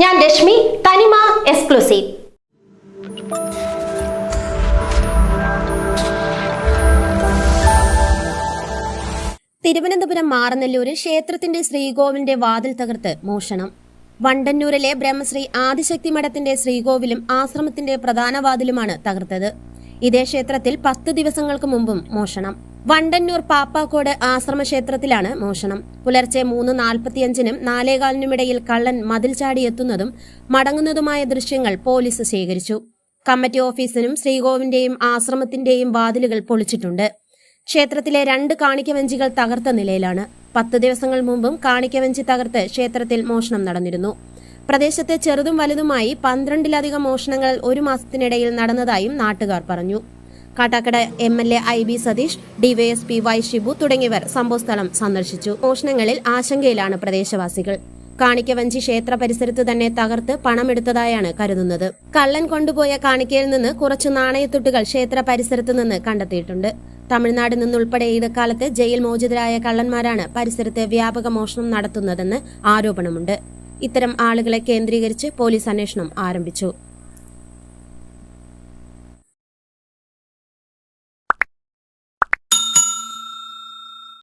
ഞാൻ രശ്മി തനിമ എക്സ്ക്ലൂസീവ്. തിരുവനന്തപുരം മാറനല്ലൂരിൽ ക്ഷേത്രത്തിന്റെ ശ്രീകോവിലിന്റെ വാതിൽ തകർത്ത് മോഷണം. വണ്ടന്നൂരിലെ ബ്രഹ്മശ്രീ ആദിശക്തി മഠത്തിന്റെ ശ്രീകോവിലും ആശ്രമത്തിന്റെ പ്രധാന വാതിലുമാണ് തകർത്തത്. ഇതേ ക്ഷേത്രത്തിൽ പത്ത് ദിവസങ്ങൾക്ക് മുമ്പും മോഷണം. വണ്ടന്നൂർ പാപ്പാക്കോട് ആശ്രമ ക്ഷേത്രത്തിലാണ് മോഷണം. പുലർച്ചെ മൂന്ന് നാൽപ്പത്തിയഞ്ചിനും നാലേകാലിനുമിടയിൽ കള്ളൻ മതിൽ ചാടിയെത്തുന്നതും മടങ്ങുന്നതുമായ ദൃശ്യങ്ങൾ പോലീസ് ശേഖരിച്ചു. കമ്മിറ്റി ഓഫീസിനും ശ്രീകോവിന്റെയും ആശ്രമത്തിന്റെയും വാതിലുകൾ പൊളിച്ചിട്ടുണ്ട്. ക്ഷേത്രത്തിലെ രണ്ട് കാണിക്കവഞ്ചികൾ തകർത്ത നിലയിലാണ്. പത്ത് ദിവസങ്ങൾ മുമ്പും കാണിക്കവഞ്ചി തകർത്ത് ക്ഷേത്രത്തിൽ മോഷണം നടന്നിരുന്നു. പ്രദേശത്തെ ചെറുതും വലുതുമായി പന്ത്രണ്ടിലധികം മോഷണങ്ങൾ ഒരു മാസത്തിനിടയിൽ നടന്നതായും നാട്ടുകാർ പറഞ്ഞു. Kattakada M L A I B Satheesh DYSP Y Shibu തുടങ്ങിയവർ സംഭവസ്ഥലം സന്ദർശിച്ചു. മോഷണങ്ങളിൽ ആശങ്കയിലാണ് പ്രദേശവാസികൾ. കാണിക്കവഞ്ചി ക്ഷേത്ര പരിസരത്ത് തന്നെ തകർത്ത് പണമെടുത്തതായാണ് കരുതുന്നത്. കള്ളൻ കൊണ്ടുപോയ കാണിക്കയിൽ നിന്ന് കുറച്ച് നാണയത്തുട്ടുകൾ ക്ഷേത്ര പരിസരത്ത് നിന്ന് കണ്ടെത്തിയിട്ടുണ്ട്. തമിഴ്നാട് നിന്നുൾപ്പെടെ ഇടക്കാലത്ത് ജയിൽ മോചിതരായ കള്ളന്മാരാണ് പരിസരത്ത് വ്യാപക മോഷണം നടത്തുന്നതെന്ന് ആരോപണമുണ്ട്. ഇത്തരം ആളുകളെ കേന്ദ്രീകരിച്ച് പോലീസ് അന്വേഷണം ആരംഭിച്ചു